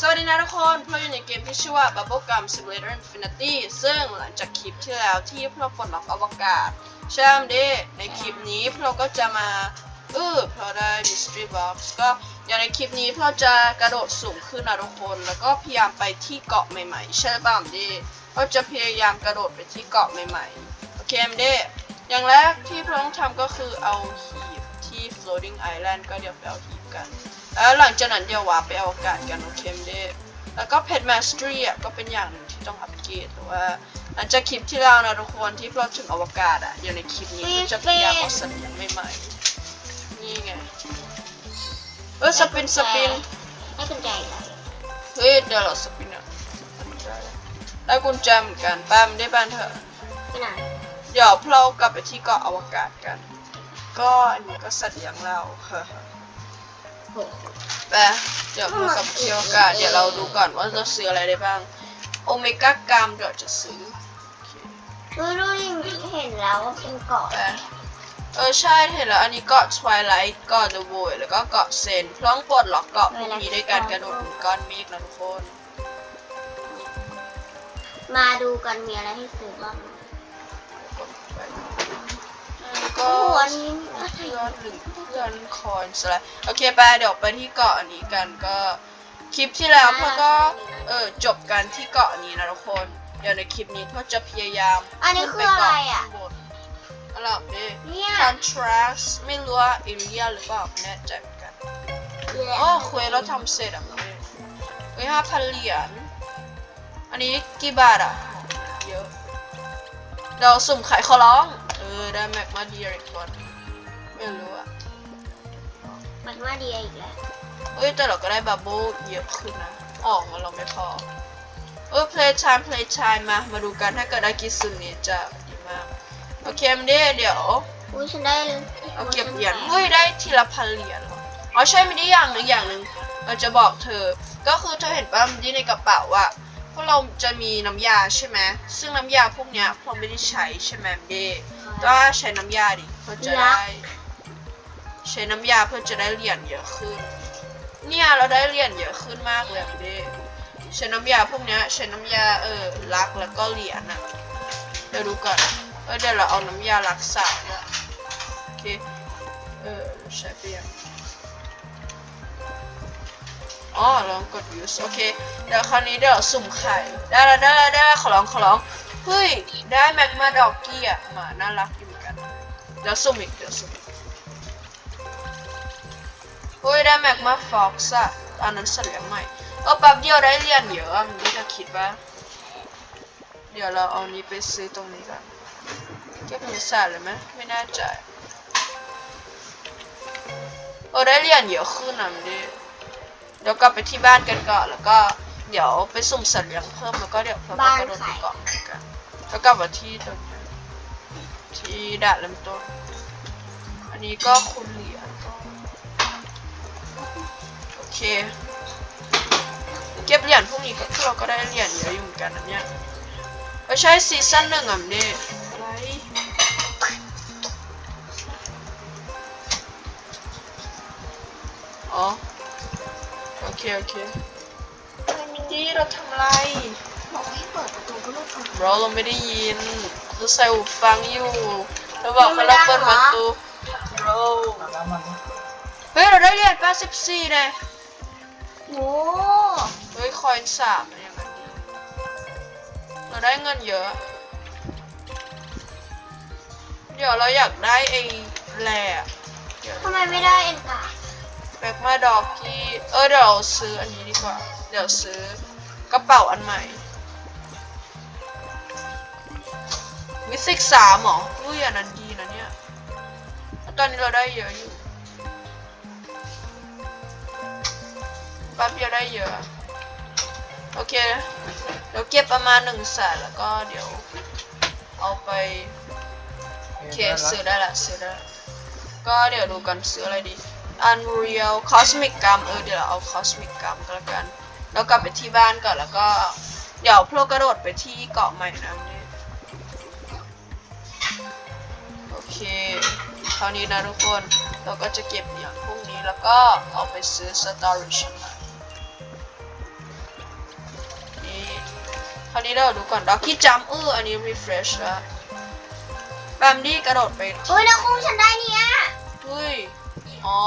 สวัสดีนะทุกคน เราอยู่ในเกมที่ชื่อว่า Bubblegum Simulator Infinity ซึ่งหลังจากคลิปที่แล้วที่พวกเราปลดล็อกอวกาศใช่ไหมเด้ในคลิปนี้พวกเราก็จะมาเออพวกเราได้ Mystery Box ก็อย่างในคลิปนี้พวกเราจะกระโดดสูงขึ้นนะทุกคน แล้วก็พยายามไปที่เกาะใหม่ๆ ใช่ป่ะเด้เราจะพยายามกระโดดไปที่เกาะใหม่ๆ โอเคมเด้อย่างแรกที่พวกเราต้องทำก็คือเอาหีบที่ floating island ก็เดี๋ยวไปเอาหีบกัน แล้วหลังจากนั้นเดี๋ยวว่าไปเอาอากาศกันโอเคมเด้แล้วก็ Pet Mastery อะก็เป็นอย่างหนึ่งที่ต้องอัปเกรดแต่ว่าหลังจากคลิปที่แล้วนะทุกคนที่พวกเราถึงอวกาศอะเดี๋ยวในคลิปนี้ก็จะพยายามเอาสัตว์เลี้ยงใหม่ๆนี่ไงเออสปินสปินให้กุญแจอีกแล้วเฮ้ยเดี๋ยวเราสปินอะได้กุญแจเหมือนกันแป้มได้บ้านเถอะไปไหนเดี๋ยวพวกเรากลับไปที่เกาะอวกาศกัน ก็อันนี้ก็สัตว์เลี้ยงเราเฮ้อโห ไปเดี๋ยวพวกเรากลับไปที่อวกาศเดี๋ยวเราดูก่อนว่าจะซื้ออะไรได้บ้าง โอเมก้ากรัมเดี๋ยวจะซื้อดูดูดิเห็นแล้วว่าเป็นเกาะไปเออใช่เห็นแล้วอันนี้เกาะ Twilight เกาะ The Void แล้วก็เกาะเซนพร้อมปลดล็อกเกาะพวกนี้ด้วยการกระโดดบนก้อนเมฆนะทุกคน มาดูกันมีอะไรให้ซื้อบ้าง ก็โอ้โหอันนี้เพื่อนหรือเพื่อนคอยสไลด์โอเคไปเดี๋ยวไปที่เกาะอันนี้กันก็คลิปที่แล้วพวกก็เออจบกันที่เกาะนี้นะทุกคน เดี๋ยวในคลิปนี้พวกจะพยายามอันนี้คืออะไรอะขึ้นไปเกาข้างบนอะไรแบบนี้เนี่ย contrast ไม่รู้ว่า area หรือเปล่าไม่แน่ใจเหมือนกันอ๋อคุยเราทำเสร็จอะมึงเฮ้ยห้าพันเหรียญอันนี้กี่บาทอะเยอะเดี๋ยวสุ่มขายขอร้องเออได้แม็กมาดีเรกก่อนไม่รู้อะมันว่าดีอีกแล้วเอ้ยแต่เราก็ได้บับเบิ้ลเยอะขึ้นนะออกมาเราไม่พอเออ play time play time มามาดูกันถ้าเกิดได้กิซุนี่จะดีมากโอเคมันได้เดี๋ยวอุ้ยฉันได้เอาเก็บเหรียญเฮ้ยได้ทีละพันเหรียญเหรออ๋อใช่ไม่ได้อย่างหนึ่งอย่างหนึ่งเราจะบอกเธอ ก็คือเธอเห็นป่ะมันที่ในกระเป๋าอะพวกเราจะมีน้ำยาใช่ไหมซึ่งน้ำยาพวกเนี้ยพวกเราไม่ได้ใช้ใช่ไหมเด ก็ใช้น้ำยาดิเพื่อจะได้ ใช้น้ำยาเพื่อจะได้เหรียญเยอะขึ้น เนี่ยเราได้เหรียญเยอะขึ้นมากเลยอะเดใช้น้ำยาพวกเนี้ยใช้น้ำยาเออรักแล้วก็เหรียญอะเดี๋ยวดูก่อนเออเดี๋ยวเราเอาน้ำยารักษาละโอเคเออใช้ไปยังอ๋อลองกด use โอเคเดี๋ยวคราวนี้เดี๋ยวสุ่มไข่ได้แล้วได้แล้วได้แล้วขอร้องขอร้อง เฮ้ย ได้แม็กมาดอกกี้อะหมาน่ารักอยู่เหมือนกัน เดี๋ยวสุ่มอีกเดี๋ยวสุ่มเฮ้ย ได้แม็กมาฟ็อกซ์อะอันนั้นสัตว์เลี้ยงใหม่ เออแป๊บเดียวได้เรียญเยอะอะมันไม่ได้คิดว่าเดี๋ยวเราเอานี้ไปซื้อตรงนี้กันเก็บเงินใส่เลยไหมไม่แน่ใจเออได้เรียญเยอะขึ้นอะมันดิเดี๋ยวกลับไปที่บ้านกันก่อนแล้วก็ เดี๋ยวไปสุ่มสัตว์เลี้ยงเพิ่มแล้วก็เดี๋ยวเพิ่มกระโดดไปเกาะเหมือนกันแล้วกลับมาที่ตรงนี้ที่ด่านเริ่มต้นอันนี้ก็คุณเหรียญโอเค เก็บเหรียญพวกนี้ก็พวกเราก็ได้เหรียญเยอะอยู่เหมือนกันนะเนี่ยไม่ใช่ซีซั่นหนึ่งอะมันดิอะไรอ๋อโอเค โอเค ดีเราทำอะไร บอกให้เปิดประตูก็ไม่เปิดเราเราไม่ได้ยินเราใส่หูฟังอยู่เราบอกให้เราเปิดประตูเราเฮ้ยเราได้เหรียญ84เลยโอ้เฮ้ยคอยสามอะไรอย่างเงี้ยเราได้เงินเยอะ เดี๋ยวเราอยากได้ไอ้แหล่อะเดี๋ยวทำไมไม่ได้เอ็นกาแบกมาดอกกี้เออเดี๋ยวเราซื้ออันนี้ดีกว่า เดี๋ยวซื้อกระเป๋าอันใหม่ วิสิกสามเหรออุ้ยอันนั้นดีนะเนี่ย ตอนนี้เราได้เยอะอยู่แป๊บเดียวได้เยอะ โอเค เดี๋ยวเก็บประมาณหนึ่งแสนแล้วก็เดี๋ยวเอาไปโอเคซื้อได้ละซื้อได้ละก็เดี๋ยวดูกันซื้ออะไรดี Unreal Cosmic Gum เออเดี๋ยวเราเอา Cosmic Gum ก็แล้วกัน แล้วกลับไปที่บ้านก่อนแล้วก็ เดี๋ยวพวกกระโดดไปที่เกาะใหม่นะเนี่ยโอเคคราวนี้นะทุกคน เราก็จะเก็บอย่างพวกนี้แล้วก็เอาไปซื้อ storage มาโอเคราวนี้เราดูก่อนด็อกกี้จัมเอออันนี้ refresh แล้วแบมดี้กระโดดไปเฮ้ยแล้วคุ้มฉันได้เนี่ยเฮ้ย อ๋อ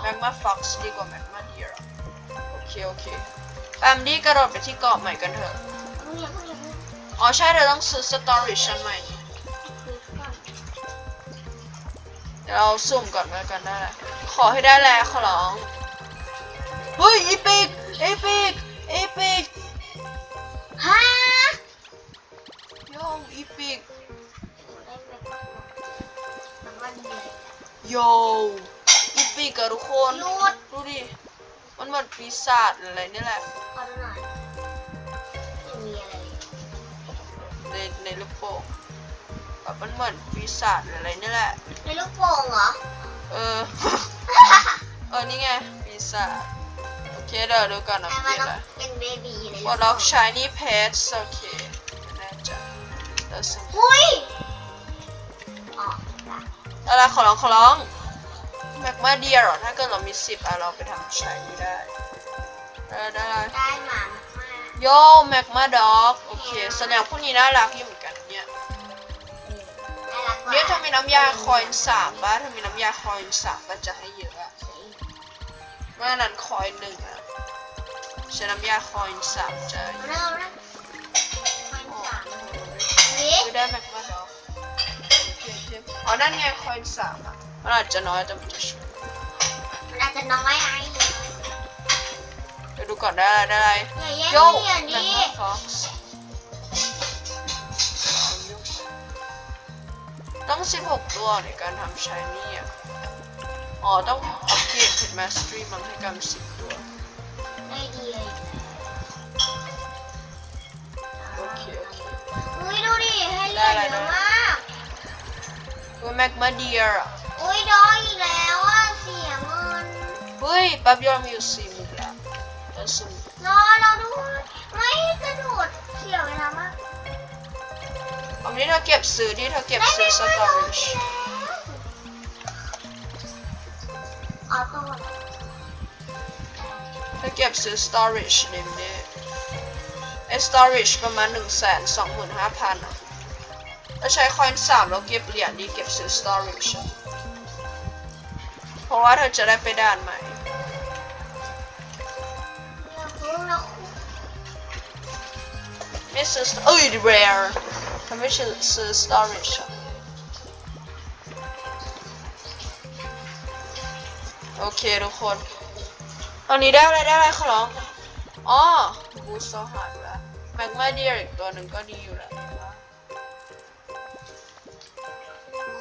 แมกมาฟ็อกซ์ดีกว่าแมกมา เดียร์โอเคโอเคแบมดี้กระโดดไปที่เกาะใหม่กันเถอะเพิ่งอย่าเพิ่งอย่าเพิ่งอ๋อใช่เธอต้องซื้อ storage อันใหม่นี่คือก่อนเดี๋ยวเราสุ่มก่อนแล้วกันได้แหละขอให้ได้แล้วขอร้องเฮ้ยอีพิกอีพิกอีพิกฮะโยงอีพิกได้เป็นมันวันเดียวโยอีพิกอะทุกคนหยุดดูดิ มันเหมือนปีศาจอะไรนี่แหละ ขอดูหน่อยไม่มีอะไรเลยในในลูกโป่งแบบมันเหมือนปีศาจอะไรนี่แหละ ในลูกโป่งเหรอ เออ เออ นี่ไง ปีศาจ โอเคเดี๋ยวดูก่อนนะแต่เปมัลี่นยนต้องละเป็นเบบีในวอลล็อก shiny pets โอเคไม่แน่ใจเดี๋ยวสุ่มอุ้ยอ๋อจ้ะอะไรขอร้องขอร้อง แม็กมาเดียเหรอ ถ้าเกิดเรามีสิบอะเราไปทำ shiny ได้ ได้ได้ได้หมามากโยแม็กมาด็อก โอเคแสดงพวกนี้น่ารักอยู่เหมือนกันเนี่ยน่ารักกว่าเนี่ยถ้ามีน้ำยาคอยน์สามป่ะถ้ามีน้ำยาคอยน์สามก็จะให้เยอะอะเมื่อนั้นคอยหนึ่งอะใช้น้ำยาคอยสามใจเร็วนะมันสามนี่คือได้แม็กมาดอก อ๋อนั่นไงคอยสามอะมันอาจจะน้อยแต่มันจะช่วยมันอาจจะน้อยไอ้เดี๋ยวดูก่อนได้อะไรได้อะไรอย่าแย่งโยเหรียญแม็กดิมาฟ็อกซ์ต้อง 16 ตัวในการทำชายนี่อะอ๋อ ต้องอัปเกรดเพชรมาสตรีมั้งให้กัน10 ตัวไม่ดีเลยโอเค โอเค อุ้ยดูดิให้เหรียญเยอะมาก ตัวแม็กมาเดียร์อะอุ้ยดอยอีกแล้วอะเสียเงินเฮ้ยแป๊บเดียวมีอยู่สี่หมื่นแล้วแล้วสุ่มรอเราด้วยไม่กระโดดเสียเวลามากอันนี้เธอเก็บซื้อที่เธอเก็บได้ซื้อไม่สมาตอดรี่ออโต้เธอเก็บซื้อ storage ในนี้ไอ้ storage ประมาณ1นึ่งแสนสองหมื่นห้าพันอะ ถ้าใช้คอยน์สามแล้วเก็บเหรียญดีเก็บซื้อ storage อะเพราะว่าเธอจะได้ไปด่านใหม่ไม่ซื้อเอ้ย rare ทำไม่ซื้อซื้อ storage โอเคทุกคน ตอนนี้ได้อะไรได้อะไรขอร้องอ๋อบูสโซหายแล้วแมกมาเดียอีกตัวหนึ่งก็ดีอยู่แล้ว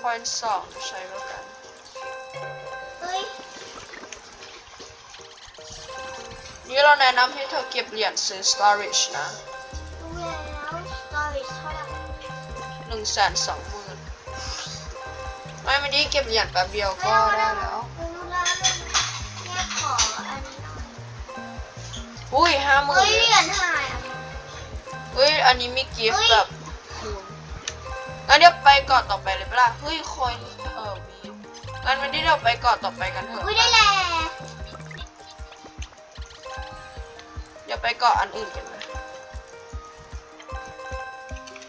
คอยน์สองใช้แล้วกัน เฮ้ย นี่เราแนะนำให้เธอเก็บเหรียญซื้อ storage นะดูแล้วสตอรี่เท่าไหร่หนึ่งแสนสองหมื่นไม่ไม่ได้เก็บเหรียญแป๊บเดียวก็ได้แล้วดูแล้วเนี่ยขออันนี้หน่อยอุ้ยห้าหมื่เฮ้นยเหรียญหายอะ เฮ้ย อันนี้มีกิฟเฮ้ต์ยแบบคูณ งั้นเดี๋ยวไปก่อนต่อไปเลยปะล่ะเฮ้ยคอยเออมีงั้นวันนี้เดี๋ยวไปก่อนต่อไปกันเถอะ อุ้ยได้แล้วเดี๋ยวไปเกาะอันอื่นกันไหม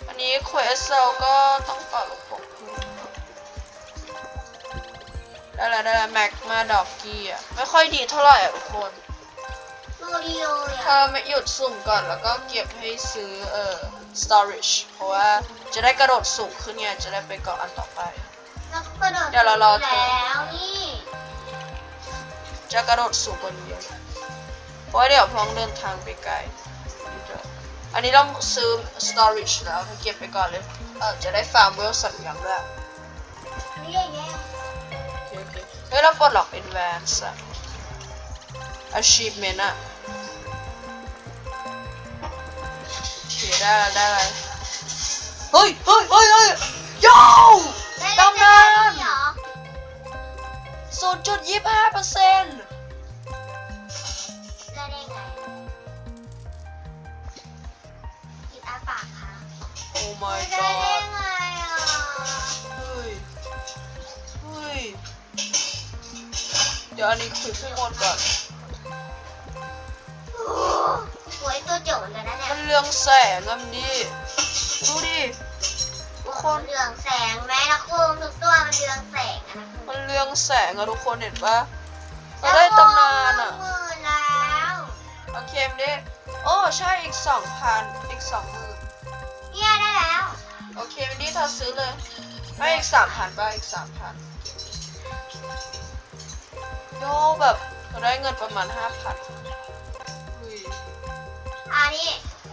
อันนี้เควสเซลก็ต้องเกาะลูกโป่งขึ้นได้แล้วได้แล้วแม็กมาดอกกี้อะ ไม่ค่อยดีเท่าไหร่อะทุกคนโรดิโอเธอะอไม่หยุดสุ่มก่อนแล้วก็เก็บให้ซื้อเอ่อ storage เพราะว่าจะได้กระโดดสูงขึ้นไงจะได้ไปเกาะอันต่อไป แล้วก็กระโดดเดี๋ยวเรารอเธอ แล้วนี่จะกระโดดสูงกว่านี้เยอะเพราะว่าเดี๋ยวพลองเดินทางไปไกลอันนี้ต้องซื้อ storage แล้วเธอเก็บไปก่อนเลยเออจะได้ฟาร์มเวลสัตว์เลี้ยงด้วยนี่แย่แย่โอเคโอเคเฮ้ยเราปลดล็อก advance อะ achievement อะ คได้แล้วได้แล้วเฮ้ยเฮ้ยเฮ้ยเฮ้ยโย่ได้ตำนานเหรอศูนย์จุดยี่ห้าเปอร์เซ็นต์ได้ได้ไงกินอาปากค่ะโอ้ my ได้ได้ god ไงอะเฮ้ยเฮ้ยเดี๋ยวอันนี้คุยขึ้นหมดก่อน โอ้โหตัวโจรเลยนะเนี่ยมันเรืองแสงอะมันดีดูดิทุกคนเรืองแสงแม้นะคุณทุกตัวมันเรืองแสงอะนะคุณมันเรืองแสงอะทุกคนเห็นปะเราได้ตำนานอะ มือแล้วโอเคมดิโอ้ใช่อีกสองพันอีกสองหมื่นเนี่ยได้แล้ว โอเควันนี้เธอซื้อเลยไม่อีกสามพันป่ะอีกสามพันโยแบบเราได้เงินประมาณห้าพัน อันนี้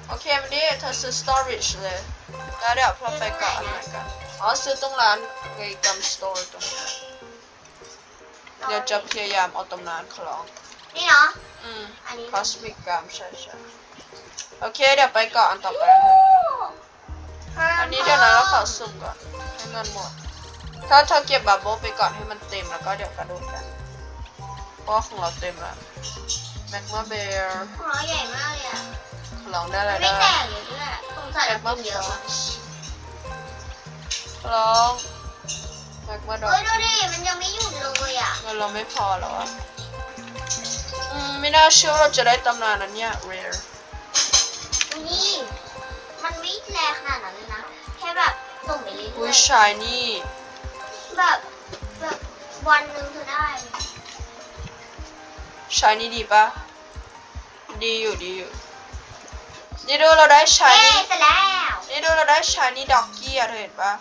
โอเควันนี้เธอซื้อ storage เลยแล้วเดี๋ยวเราไปเกาะอันไหนกันอ๋อซื้อตรงร้านเกยกัมสโตร์ตรงนี้เดี๋ยวจะพยายามเอาตำนานคลอง นี่เนาะอืมอันนี้ cosmic gum ใช่ใช่โอเคเดี๋ยวไปเกาะอันต่อไปกันเถอะอันนี้เดี๋ยวนะเราขอสุ่มก่อนให้เงินหมด ถ้าเธอเก็บบับเบิ้ลไปก่อนให้มันเต็มแล้วก็เดี๋ยวกระโดดกันเพราะว่าของเราเต็มแล้ว แมกมาเบร์ของเราใหญ่มากเลยอะคลองได้อะไรไม่ได้แตกเลยด้วยสงสัยแมเรากมากินเบเยร์อะคลองแมกมาดอเฮ้กยดูดิมันยังไม่หยุดเลยอะเงินเราไม่พอแล้วอะอืมไม่น่าเชื่อว่าเราจะได้ตำนานนั้นเนี่ย rare นี่มันไม่แรงขนาดนั้นเลยนะแค่แบบส่งไปเรื่อุ้อยย shiny ๆแบบแบบวันหนึ่งเธอได้ เลย shiny ดีปะดีอยู่ดีอยู่นี่ดูเราได้เย้ shiny เสร็จแล้วนี่ดูเราได้ shiny doggy อะเธอเห็นปะ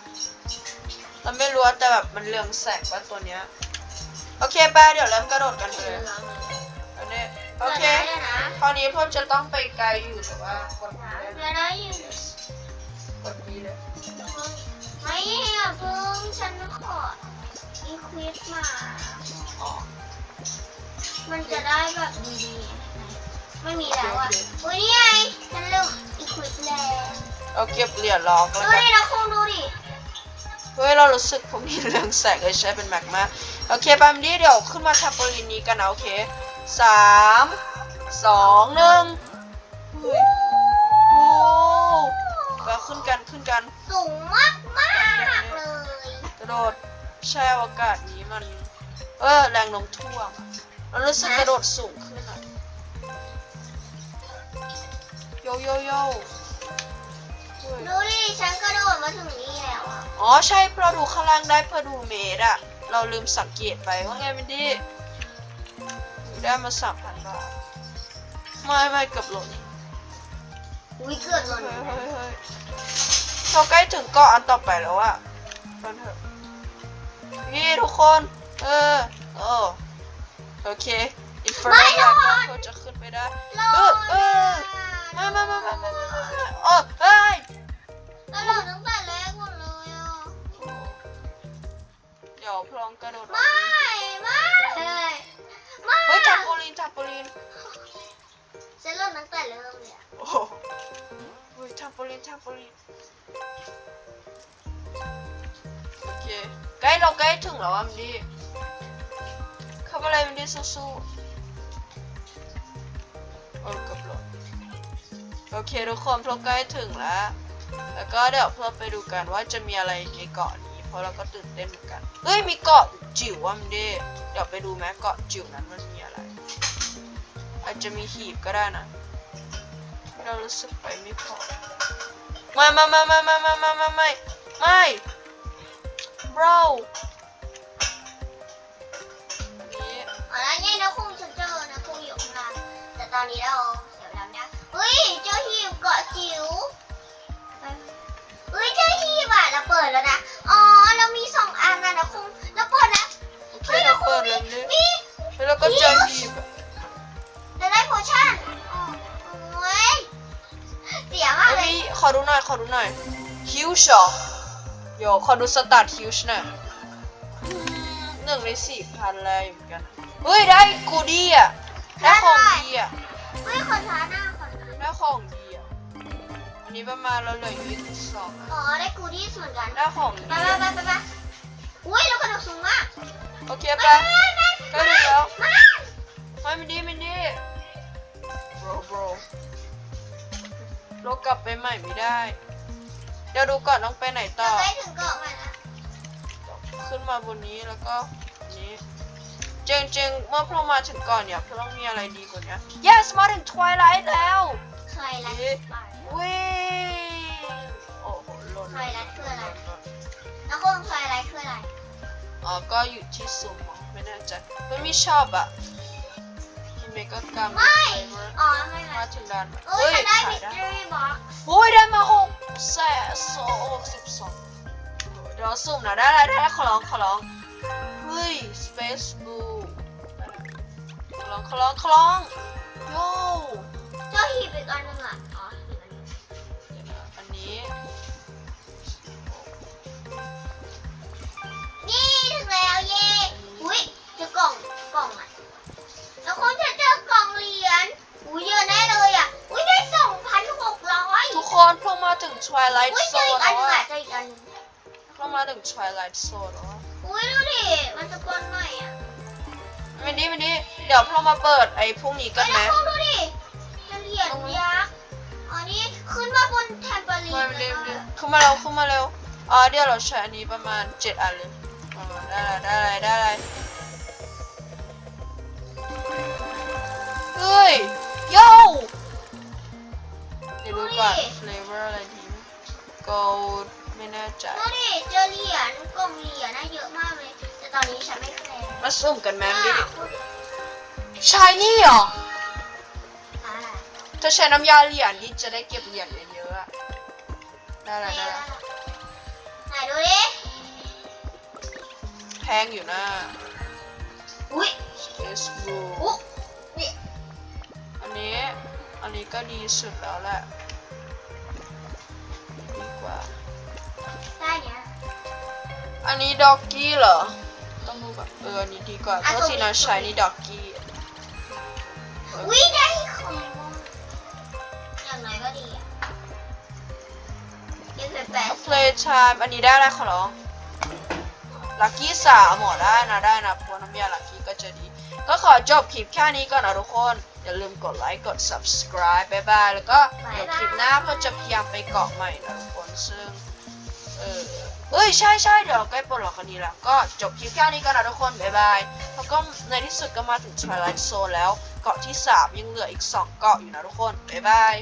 เราไม่รู้อะแต่แบบมันเรืองแสงว่าตัวเนี้ยโอเคป้าเดี๋ยวเริ่มกระโดดกันเหเลลืยองเลยอันนี้โอเคเดี๋ยวนะคราวนี้พวกจะต้องไปไกลอยู่แต่ว่ากดเดี๋ยวนะอยู่กดดีเลยไม่อย่าเพิ่งฉันขออีควิปมาอ๋อ มันจะได้แบบดีๆไม่มีแล้วอะอุ้ยนี่ไงฉันเริ่มอีควิปแล้วเอาเก็บเหรียญล็อกแล้วดูกันดินะคุณดูดิเฮ้ยเรารู้สึกผมมีเรืองแสงเลยใช้เป็นแม็กมาโอเคปามนี้เดี๋ยวขึ้นมาทับปรินนี้กันนะโอเคสามสองหนึ่งเฮ้ยโอ้ก็ขึ้นกันขึ้นกันสูงมากมากๆเลยกระโดดแช่อากาศนี้มัน เออแรงโน้มถ่วงอะ เรารู้สึกกระโดดสูงขึ้นอะโยโยโย่เฮ้ยดูดิฉันกระโดดมาถึงนี่แล้วอะอ๋อใช่เพราะดูข้างล่างได้เพื่อดูเมตรอะเราลืมสังเกตไปว่าไงมันดีได้มาสามพันบาทไม่ไม่เกือบหล่นอุ้ยเกือบหล่นเฮ้ยเฮ้ยเฮ้ยเราใกล้ถึงเกาะอันต่อไปแล้วอะไปเถอะนี่ทุกคน เออโอ้ โอเคอินฟราเรดเราจะขึ้นไปได้หล่เออนเออมามามามามามามาโอ้เฮ้ยแล้วหล่นตั้งแต่แรกหมดเลยอะเดี๋ยวพลองกระโดดออกไม่ไม่ไม่เฮ้ยจับโปลินจับโปลินฉันหล่นตั้งแต่เริ่มเลยอะโอ้โหเฮ้ยทำโปลินทำโปลินโอเคใกล้เราใกล้ถึงแล้วอะมันดี เข้าไปเลยมันดีสู้ๆโอ้กับหลดโอเคทุกคนเราใกล้ถึงแล้ว แล้วก็เดี๋ยวเพื่อไปดูกันว่าจะมีอะไรในเกาะนี้ เพราะเราก็ตื่นเต้นเหมือนกันเฮ้ยมีเกาะจิ๋วอะมันดีเดี๋ยวไปดูแม้เกาะจิ๋วนั้นมันมีอะไร อาจจะมีหีบก็ได้นะเรารู้สึกไปไม่พอไม่ไม่ไม่ไม่ไม่ไม่ไม่ไม่ไม่ bro อนนี้เราเสียเวลาไม่ได้เฮ้ยเจอหีบเกาะจิ๋วเฮ้ยเจอหีบอะเราเปิดแล้วนะ อ๋อ เรามีสองอันนะนะคุณเราเปิดนะโอเคเราเปิดเลยนี่มีแล้วเราก็เจอหีบอะจะได้โพชั่นอ๋อโอ้ยเสียมากเอ้เลยยขอดูหน่อย ขอดูหน่อย ฮิวชอโยขอดูสตาร์ทฮิวชหน่อยอืมหนึ่งในสี่พันเลยเหมือนกัน เฮ้ย ได้กูดี้อะได้ของดีอะ เฮ้ยขอท้าหน้าขอท้าหน้าได้ของดีอะอันนี้ประมาณเราเหลืออยู่ยี่สิบสองอ๋อได้กูดี้เหมือนกันได้ของดีไปไปไปไปไปอุ้ยเรากระโดดสูงมากโอเคไป ไปไปใกล้ถึงแล้วมาไม่มันดีมันดี bro bro เรากลับไปใหม่ไม่ได้ เดี๋ยวดูก่อนต้องไปไหนต่เราอใกล้ถึงเกาะใหม่แล้วขึ้นมาบนนี้แล้วก็อันนี้ เจงเจงเมื่อพวกเรามาถึงก่อนเนี่ยพวกเรามีอะไรดีกว่านี้ yes มาถึง twilight แล้วใครล่ะเย้วิ่งโอ้โหหล่นไทยรัฐคืออะไรหล่นแล้วคงไฟอะไรคืออะไรอ๋อก็อยู่ที่ซูมมั้งไม่แน่ใจไม่ไม่ชอบอะกินเมกะกรรมไม่ อ๋อไม่ไม่มาถึงด้านเอ้ยฉันได้ขามิยสได้ทรีบ็อกซ์โอ้ยได้มาหกแสนสองหกสิบสองเดี๋ยวสุ่มหน่อยได้แล้วได้แล้วขอร้องขอร้อง เฮ้ย Space Blue ขอร้องขอร้องขอร้องโย่เจ้าหีบอีกอันหนึงอะ อ๋อหีบอันนี้เดี๋ยวนะอันนี้นี่ถึงแล้วเย่อุ้ยเจอกล่องกล่องอะ แล้วคนจะเจอกล่องเหรียญอุ้ยเยอะแน่เลยอะ อุ้ยได้สองพันหกร้อยทุกคนเพิ่งมาถึง Twilight อุ้ยเจอ Zone อีกอัแล้นวหนึงอะอะเจออีกอันหนึงเพิ่งมาถึง Twilight Zone แล้วอะอุ้ ยดูดิ มันสปอนใหม่อะวันนี้วันนี้เดี๋ยวเรามาเปิดไอ้พวกนี้กันไหมแล้วคุณดูดิจะเหรียญยักษ์อ๋อนี่ขึ้นมาบนแทมเปอรีนมาเลเร็ยวเร็วค่ะ เข้ามาเร็วเข้ามาเร็วอ๋อเดี๋ยวเราใช้อันนี้ประมาณเจ็ดอันเลยประมาณได้เลยได้เลยได้เลยเฮ้ยโย่เดี๋ยวดูก่อน flavor อะไรดี gold ไม่แน่ใจดูดิเจอเหรียญกล่องเหรียญน่ะเยอะมากเลย แต่ตอนนี้ฉันไม่แคร์มาสุ่มกันแมมดิอะพูดชายนี่เหรออ่าถ้าใช้น้ำยาเหรียญนี่จะได้เก็บเหรียญเยอะๆอะได้ละได้ละไหนดูดิแพงอยู่นะอุ้ย Space Blue อุ๊นี่อันนี้ อันนี้ก็ดีสุดแล้วแหละ อันนี้ด็อกกี้เหรอ ต้องดูแบบเอออันนี้ดีกว่าเพอะราะตัวสีนี้น้ำใช้นี่ด็อกกี้อุ้ยได้ของอย่างน้อยก็ดีอะยี่สิบแปดเพลย์ไทม์อันนี้ได้อะไรขอร้องลักกี้สามหมอได้นะได้นะเพราะน้ำยาลักกี้ก็จะดี ก็ขอจบคลิปแค่นี้ก่อนนะทุกคน อย่าลืมกดไลค์กด subscribe บ๊ายบาย แล้วก็เดี๋ยวคลิปหน้าเพื่อจะพยายามไปเกาะใหม่นะทุกคนซึ่งเออ เอ้ยใช่ใช่เดี๋ยวใกล้ปลดล็อกกันนี้แล้วก็จบคลิปแค่นี้กันนะทุกคน บ๊ายบาย แล้วก็ในที่สุดก็มาถึง Twilight Zone แล้ว เกาะที่ 3 ยังเหลืออีก 2 เกาะอยู่นะทุกคน บ๊ายบาย